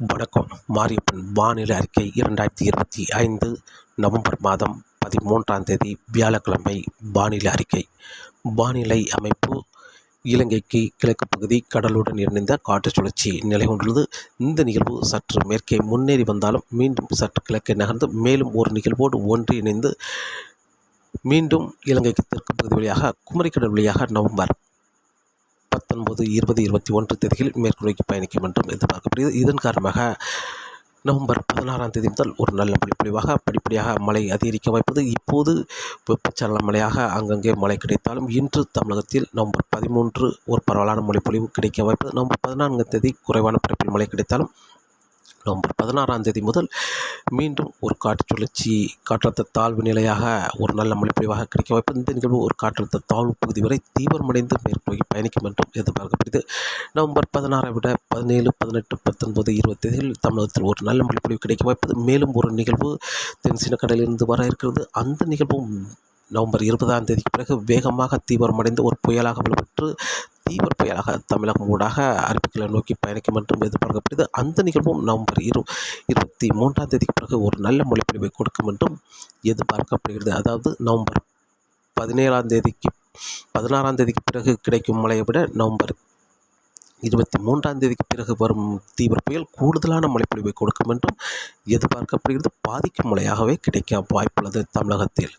வணக்கம். மாரியப்பன் வானிலை அறிக்கை இரண்டாயிரத்தி இருபத்தி ஐந்து நவம்பர் மாதம் பதிமூன்றாம் தேதி வியாழக்கிழமை வானிலை அறிக்கை. வானிலை அமைப்பு இலங்கைக்கு கிழக்கு பகுதி கடலுடன் இணைந்த காற்று சுழற்சி நிலை கொண்டுள்ளது. இந்த நிகழ்வு சற்று மேற்கே முன்னேறி வந்தாலும் மீண்டும் சற்று கிழக்கே நகர்ந்து மேலும் ஒரு நிகழ்வோடு ஒன்று இணைந்து மீண்டும் இலங்கைக்கு தெற்கு பகுதி வழியாக குமரிக்கடல் வழியாக நவம்பர் பத்தொன்பது இருபது இருபத்தி ஒன்று தேதிகளில் மேற்கு பயணிக்கும் என்றும் எதிர்பார்க்கப்படுகிறது. இதன் காரணமாக நவம்பர் பதினாறாம் தேதி முதல் ஒரு நல்ல படிப்படிவாக படிப்படியாக மழை அதிகரிக்க வாய்ப்பது இப்போது வெப்பச்சலன மழையாக அங்கங்கே மழை கிடைத்தாலும் இன்று தமிழகத்தில் நவம்பர் பதிமூன்று ஒரு பரவலான மழைப்பொழிவு கிடைக்க வாய்ப்பது நவம்பர் பதினான்காம் தேதி குறைவான பரப்பில் மழை கிடைத்தாலும் நவம்பர் பதினாறாம் தேதி முதல் மீண்டும் ஒரு காற்று சுழற்சி காற்றழுத்த தாழ்வு நிலையாக ஒரு நல்ல மழைப்பொழிவாக கிடைக்க வாய்ப்பு இந்த நிகழ்வு ஒரு காற்றழுத்த தாழ்வு பகுதி வரை தீவிரமடைந்து மேற்கு பயணிக்கும் என்றும் எதிர்பார்க்கப்படுகிறது. நவம்பர் பதினாறை விட பதினேழு பதினெட்டு பத்தொன்பது இருபது தேதிகளில் தமிழகத்தில் ஒரு நல்ல மழைப்பொழிவு கிடைக்க வாய்ப்பது. மேலும் ஒரு நிகழ்வு தென் சீன கடலிலிருந்து வர இருக்கிறது. அந்த நிகழ்வும் நவம்பர் இருபதாம் தேதிக்கு பிறகு வேகமாக தீவிரமடைந்து ஒரு புயலாக வலுப்பெற்று தீவிர புயலாக தமிழகம் ஊடாக அரபிக்கலை நோக்கி பயணிக்கும் என்றும் எதிர்பார்க்கப்படுகிறது. அந்த நிகழ்வும் நவம்பர் இரு இருபத்தி மூன்றாம் தேதிக்கு பிறகு ஒரு நல்ல மொழிப்பொழிவை கொடுக்கும் என்றும் எதிர்பார்க்கப்படுகிறது. அதாவது நவம்பர் பதினேழாம் தேதிக்கு பதினாறாம் தேதிக்கு பிறகு கிடைக்கும் மழையை விட நவம்பர் இருபத்தி மூன்றாம் தேதிக்கு பிறகு வரும் தீவிர புயல் கூடுதலான மழைப்பொழிவை கொடுக்கும் என்றும் எதிர்பார்க்கப்படுகிறது. பாதிக்கும் மழையாகவே கிடைக்க வாய்ப்புள்ளது தமிழகத்தில்.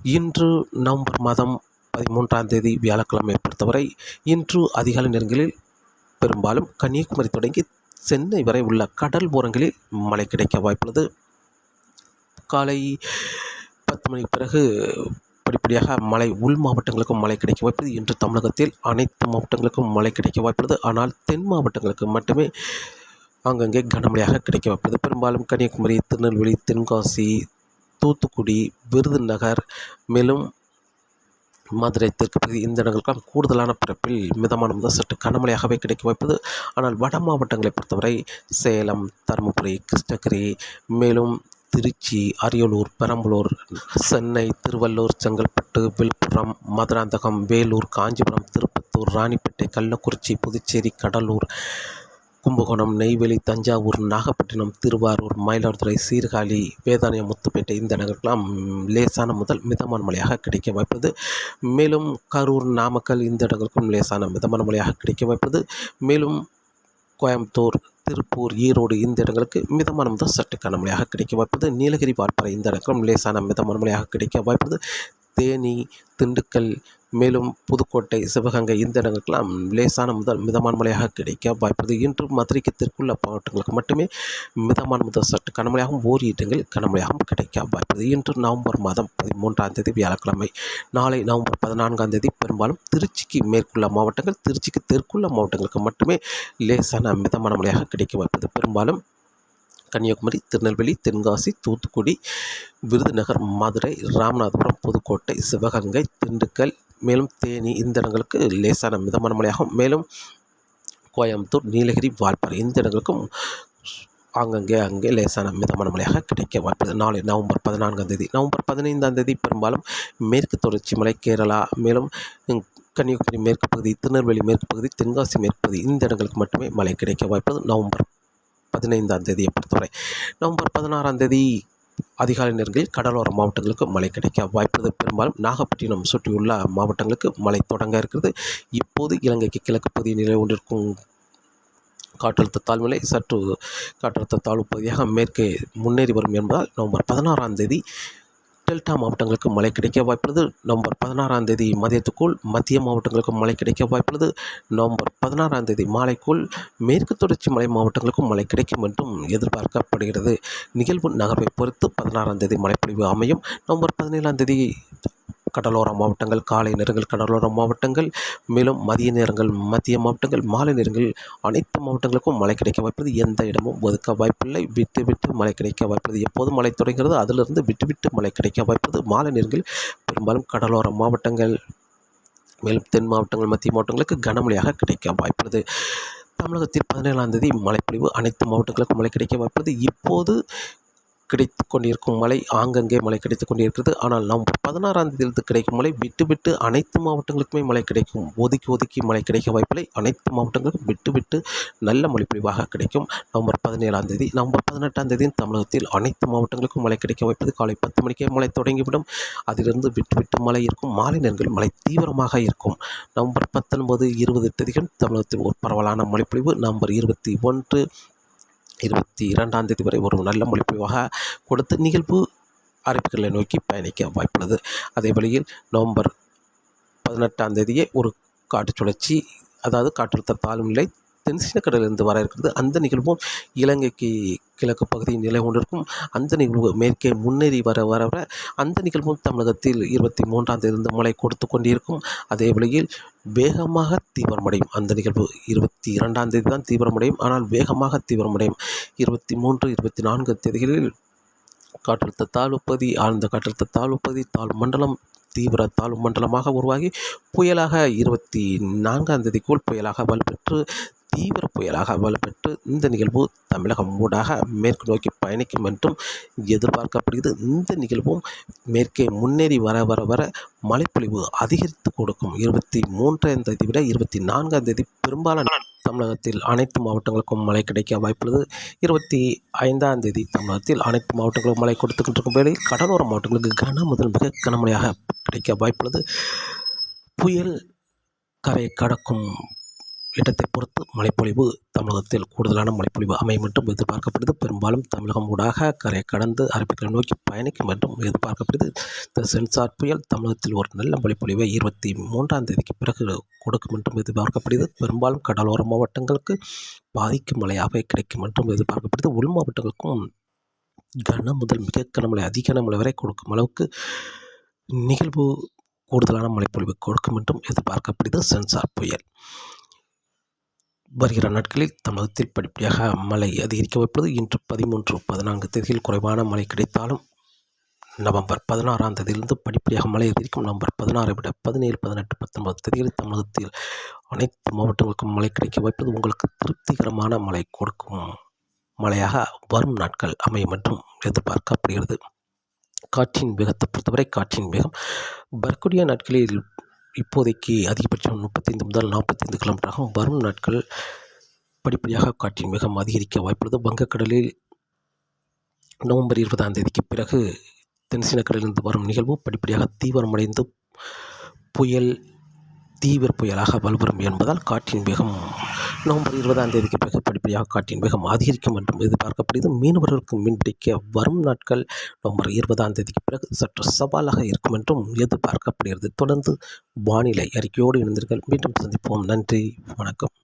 இன்று நவம்பர் மாதம் பதிமூன்றாம் தேதி வியாழக்கிழமை பொறுத்தவரை இன்று அதிகாலை நேரங்களில் பெரும்பாலும் கன்னியாகுமரி தொடங்கி சென்னை வரை உள்ள கடல் ஓரங்களில் மழை கிடைக்க வாய்ப்புள்ளது. காலை பத்து மணிக்கு பிறகு படிப்படியாக மழை உள் மாவட்டங்களுக்கும் மழை கிடைக்க வாய்ப்புள்ளது. இன்று தமிழகத்தில் அனைத்து மாவட்டங்களுக்கும் மழை கிடைக்க வாய்ப்புள்ளது. ஆனால் தென் மாவட்டங்களுக்கு மட்டுமே அங்கங்கே கனமழையாக கிடைக்க வாய்ப்புள்ளது. பெரும்பாலும் கன்னியாகுமரி திருநெல்வேலி தென்காசி தூத்துக்குடி விருதுநகர் மேலும் மதுரை தெற்கு பகுதி இந்த இடங்களுக்கெல்லாம் கூடுதலான பிறப்பில் மிதமான முதல் சற்று கனமழையாகவே கிடைக்க வாய்ப்பது. ஆனால் வட மாவட்டங்களை பொறுத்தவரை சேலம் தருமபுரி கிருஷ்ணகிரி மேலும் திருச்சி அரியலூர் பெரம்பலூர் சென்னை திருவள்ளூர் செங்கல்பட்டு விழுப்புரம் மதுராந்தகம் வேலூர் காஞ்சிபுரம் திருப்பத்தூர் ராணிப்பேட்டை கள்ளக்குறிச்சி புதுச்சேரி கடலூர் கும்பகோணம் நெய்வேலி தஞ்சாவூர் நாகப்பட்டினம் திருவாரூர் மயிலாடுதுறை சீர்காழி வேதாரண்யம் முத்துப்பேட்டை இந்த இடங்களுக்கெல்லாம் லேசான முதல் மிதமான மழையாக கிடைக்க வாய்ப்பது. மேலும் கரூர் நாமக்கல் இந்த இடங்களுக்கும் லேசான மிதமான மழையாக கிடைக்க வாய்ப்பது. மேலும் கோயம்புத்தூர் திருப்பூர் ஈரோடு இந்த இடங்களுக்கு மிதமான முதல் சற்று கனமழையாக கிடைக்க வாய்ப்பது. நீலகிரி வால்பாறை இந்த இடங்களும் லேசான மிதமான மழையாக கிடைக்க வாய்ப்பது. தேனி திண்டுக்கல் மேலும் புதுக்கோட்டை சிவகங்கை இந்த இடங்களுக்கெல்லாம் லேசான முதல் மிதமான மழையாக கிடைக்க வாய்ப்புள்ளது. இன்று மதுரைக்கு தெற்குள்ள மாவட்டங்களுக்கு மட்டுமே மிதமான முதல் சற்று கனமழையாகவும் ஓரி இடங்கள் கனமழையாகவும் கிடைக்க வாய்ப்புள்ளது. இன்று நவம்பர் மாதம் பதிமூன்றாம் தேதி வியாழக்கிழமை நாளை நவம்பர் பதினான்காம் தேதி பெரும்பாலும் திருச்சிக்கு மேற்குள்ள மாவட்டங்கள் திருச்சிக்கு தெற்குள்ள மாவட்டங்களுக்கு மட்டுமே லேசான மிதமான மழையாக கிடைக்க வாய்ப்பது பெரும்பாலும் கன்னியாகுமரி திருநெல்வேலி தென்காசி தூத்துக்குடி விருதுநகர் மதுரை ராமநாதபுரம் புதுக்கோட்டை சிவகங்கை திண்டுக்கல் மேலும் தேனி இந்த இடங்களுக்கு லேசான மிதமான மழையாகும். மேலும் கோயம்புத்தூர் நீலகிரி வால்பாறை இந்த இடங்களுக்கும் ஆங்கங்கே அங்கே லேசான மிதமான மழையாக கிடைக்க வாய்ப்பு நாளை நவம்பர் பதினான்காம் தேதி நவம்பர் பதினைந்தாம் தேதி பெரும்பாலும் மேற்கு தொடர்ச்சி மலை கேரளா மேலும் கன்னியாகுமரி மேற்கு பகுதி திருநெல்வேலி மேற்கு பகுதி தென்காசி மேற்கு பகுதி இந்த இடங்களுக்கு மட்டுமே மழை கிடைக்க வாய்ப்பது நவம்பர் பதினைந்தாம் தேதியை பொறுத்தவரை நவம்பர் பதினாறாம் தேதி அதிகாலை நேரங்களில் கடலோர மாவட்டங்களுக்கு மழை கிடைக்க வாய்ப்பது பெரும்பாலும் நாகப்பட்டினம் சுற்றியுள்ள மாவட்டங்களுக்கு மழை தொடங்க இருக்கிறது. இப்போது இலங்கைக்கு கிழக்கு பகுதியில் நிலை கொண்டிருக்கும் காற்றழுத்த தாழ்வுநிலை சற்று காற்றழுத்த தாழ்வு பகுதியாக மேற்கே முன்னேறி வரும் என்பதால் நவம்பர் பதினாறாம் தேதி டெல்டா மாவட்டங்களுக்கு மழை கிடைக்க வாய்ப்புள்ளது. நவம்பர் பதினாறாம் தேதி மதியத்துக்குள் மத்திய மாவட்டங்களுக்கும் மழை கிடைக்க வாய்ப்புள்ளது. நவம்பர் பதினாறாம் தேதி மாலைக்குள் மேற்கு தொடர்ச்சி மலை மாவட்டங்களுக்கும் மழை கிடைக்கும் என்றும் எதிர்பார்க்கப்படுகிறது. நிகழ்வு நகர்வை பொறுத்து பதினாறாம் தேதி மழைப்பொழிவு அமையும். நவம்பர் பதினேழாம் தேதி கடலோர மாவட்டங்கள் காலை நேரங்கள் கடலோர மாவட்டங்கள் மேலும் மதிய நேரங்கள் மத்திய மாவட்டங்கள் மாலை நேரங்கள் அனைத்து மாவட்டங்களுக்கும் மழை கிடைக்க வாய்ப்பது எந்த இடமும் ஒதுக்க வாய்ப்பில்லை. விட்டு விட்டு மழை கிடைக்க வாய்ப்பது எப்போது மழை தொடங்கிறது அதிலிருந்து விட்டு விட்டு மழை கிடைக்க வாய்ப்பது மாலை நேரங்கள் பெரும்பாலும் கடலோர மாவட்டங்கள் மேலும் தென் மாவட்டங்கள் மத்திய மாவட்டங்களுக்கு கனமழையாக கிடைக்க வாய்ப்புள்ளது. தமிழகத்தில் பதினேழாம் தேதி மழைப்பொழிவு. அனைத்து மாவட்டங்களுக்கும் மழை கிடைக்க வாய்ப்புள்ளது. இப்போது கிடைத்து கொண்டிருக்கும் மழை ஆங்கங்கே மழை கிடைத்து கொண்டிருக்கிறது ஆனால் நவம்பர் பதினாறாம் தேதியிலிருந்து கிடைக்கும் மழை விட்டு விட்டு அனைத்து மாவட்டங்களுக்குமே மழை கிடைக்கும். ஒதுக்கி ஒதுக்கி மழை கிடைக்க வாய்ப்பில்லை. அனைத்து மாவட்டங்களுக்கும் விட்டு விட்டு நல்ல மழை பொழிவாக கிடைக்கும். நவம்பர் பதினேழாம் தேதி நவம்பர் பதினெட்டாம் தேதி தமிழகத்தில் அனைத்து மாவட்டங்களுக்கும் மழை கிடைக்க வாய்ப்பது காலை பத்து மணிக்கே மழை தொடங்கிவிடும். அதிலிருந்து விட்டு விட்டு மழை இருக்கும். மாலை நேரங்களில் மழை தீவிரமாக இருக்கும். நவம்பர் பத்தொன்பது இருபது தேதிகள் தமிழகத்தில் ஒரு பரவலான மழைப்பொழிவு. நவம்பர் இருபத்தி ஒன்று இருபத்தி இரண்டாம் தேதி வரை ஒரு நல்ல மொழிப்பொழிவாக கொடுத்து நிகழ்வு அறிவிப்புகளை நோக்கி பயணிக்க வாய்ப்புள்ளது. அதே வழியில் நவம்பர் பதினெட்டாம் தேதியே ஒரு காற்று சுழற்சி அதாவது காற்றழுத்த தாழ்வு நிலை தென்சீன கடலிலிருந்து வர இருக்கிறது. அந்த நிகழ்வும் இலங்கைக்கு கிழக்கு பகுதியில் நிலை கொண்டிருக்கும். அந்த நிகழ்வு மேற்கே முன்னேறி வர வர வர அந்த நிகழ்வும் தமிழகத்தில் இருபத்தி மூன்றாம் தேதி மழை கொடுத்து கொண்டிருக்கும். அதே வழியில் வேகமாக தீவிரமடையும். அந்த நிகழ்வு இருபத்தி இரண்டாம் தேதி தான் தீவிரமடையும். ஆனால் வேகமாக தீவிரமடையும். இருபத்தி மூன்று இருபத்தி நான்கு தேதிகளில் காற்றழுத்த தாழ்வுப்பகுதி ஆழ்ந்த காற்றழுத்த தாழ்வுப்பகுதி தாழ் மண்டலம் தீவிர தாழ்வு மண்டலமாக உருவாகி புயலாக இருபத்தி நான்காம் தேதிக்குள் புயலாக வலுப்பெற்று தீவிர புயலாக வலுப்பெற்று இந்த நிகழ்வு தமிழகம் ஊடாக மேற்கு நோக்கி பயணிக்கும் என்றும் எதிர்பார்க்கப்படுகிறது. இந்த நிகழ்வும் மேற்கே முன்னேறி வர வர வர மழைப்பொழிவு அதிகரித்து கொடுக்கும். இருபத்தி மூன்றாம் தேதி விட இருபத்தி நான்காம் தேதி பெரும்பாலான தமிழகத்தில் அனைத்து மாவட்டங்களுக்கும் மழை கிடைக்க வாய்ப்புள்ளது. இருபத்தி ஐந்தாம் தேதி தமிழகத்தில் அனைத்து மாவட்டங்களுக்கும் மழை கொடுத்துக்கிட்டு வேளையில் கடலோர மாவட்டங்களுக்கு கன முதல் மிக கனமழையாக கிடைக்க வாய்ப்புள்ளது. புயல் கரை கடக்கும் இடத்தை பொறுத்து மழைப்பொழிவு தமிழகத்தில் கூடுதலான மழைப்பொழிவு அமையும் என்றும் எதிர்பார்க்கப்படுது. பெரும்பாலும் தமிழகம் ஊடாக கரை கடந்து அரபிக்கரை நோக்கி பயணிக்கும் என்றும் எதிர்பார்க்கப்படுது. இந்த சென்சார் புயல் தமிழகத்தில் ஒரு நல்ல மழைப்பொழிவை இருபத்தி மூன்றாம் தேதிக்கு பிறகு கொடுக்கும் என்றும் எதிர்பார்க்கப்படுது. பெரும்பாலும் கடலோர மாவட்டங்களுக்கு பாதிக்கும் மழையாக கிடைக்கும் என்றும் எதிர்பார்க்கப்படுது. உள் மாவட்டங்களுக்கும் கன முதல் மிக கனமழை அதிக கனமழை வரை கொடுக்கும் அளவுக்கு நிகழ்வு கூடுதலான மழைப்பொழிவு கொடுக்கும் என்றும் எதிர்பார்க்கப்படுது. சென்சார் புயல் வருகிற நாட்களில் தமிழகத்தில் படிப்படியாக மழை அதிகரிக்க வைப்பது. இன்று பதிமூன்று பதினான்கு தேதியில் குறைவான மழை கிடைத்தாலும் நவம்பர் பதினாறாம் தேதியிலிருந்து படிப்படியாக மழை அதிகரிக்கும். நவம்பர் பதினாறை விட பதினேழு பதினெட்டு பத்தொன்பது தேதிகளில் தமிழகத்தில் அனைத்து மாவட்டங்களுக்கும் மழை கிடைக்க வைப்பது உங்களுக்கு திருப்திகரமான மழை கொடுக்கும். மழையாக வரும் நாட்கள் அமையும் என்றும் எதிர்பார்க்கப்படுகிறது. காற்றின் வேகத்தை பொறுத்தவரை காற்றின் வேகம் வரக்கூடிய நாட்களில் இப்போதைக்கு அதிகபட்சம் முப்பத்தைந்து முதல் நாற்பத்தைந்து கிலோமீட்டராகவும் வரும் நாட்கள் படிப்படியாக காற்றின் வேகம் அதிகரிக்க வாய்ப்புள்ளது. வங்கக்கடலில் நவம்பர் இருபதாம் தேதிக்கு பிறகு தென்சீன கடலிலிருந்து வரும் நிகழ்வு படிப்படியாக தீவிரமடைந்து புயல் தீவிர புயலாக வலுப்பெறும் என்பதால் காற்றின் வேகம் நவம்பர் இருபதாம் தேதிக்கு பிறகு படிப்படியாக காற்றின் வேகம் அதிகரிக்கும் என்றும் எதிர்பார்க்கப்படுகிறது. மீனவர்களுக்கு மீன்பிடிக்க வரும் நாட்கள் நவம்பர் இருபதாம் தேதிக்கு பிறகு சற்று சவாலாக இருக்கும் என்றும் எதிர்பார்க்கப்படுகிறது. தொடர்ந்து வானிலை அறிக்கையோடு இணைந்தீர்கள் மீண்டும் சந்திப்போம். நன்றி. வணக்கம்.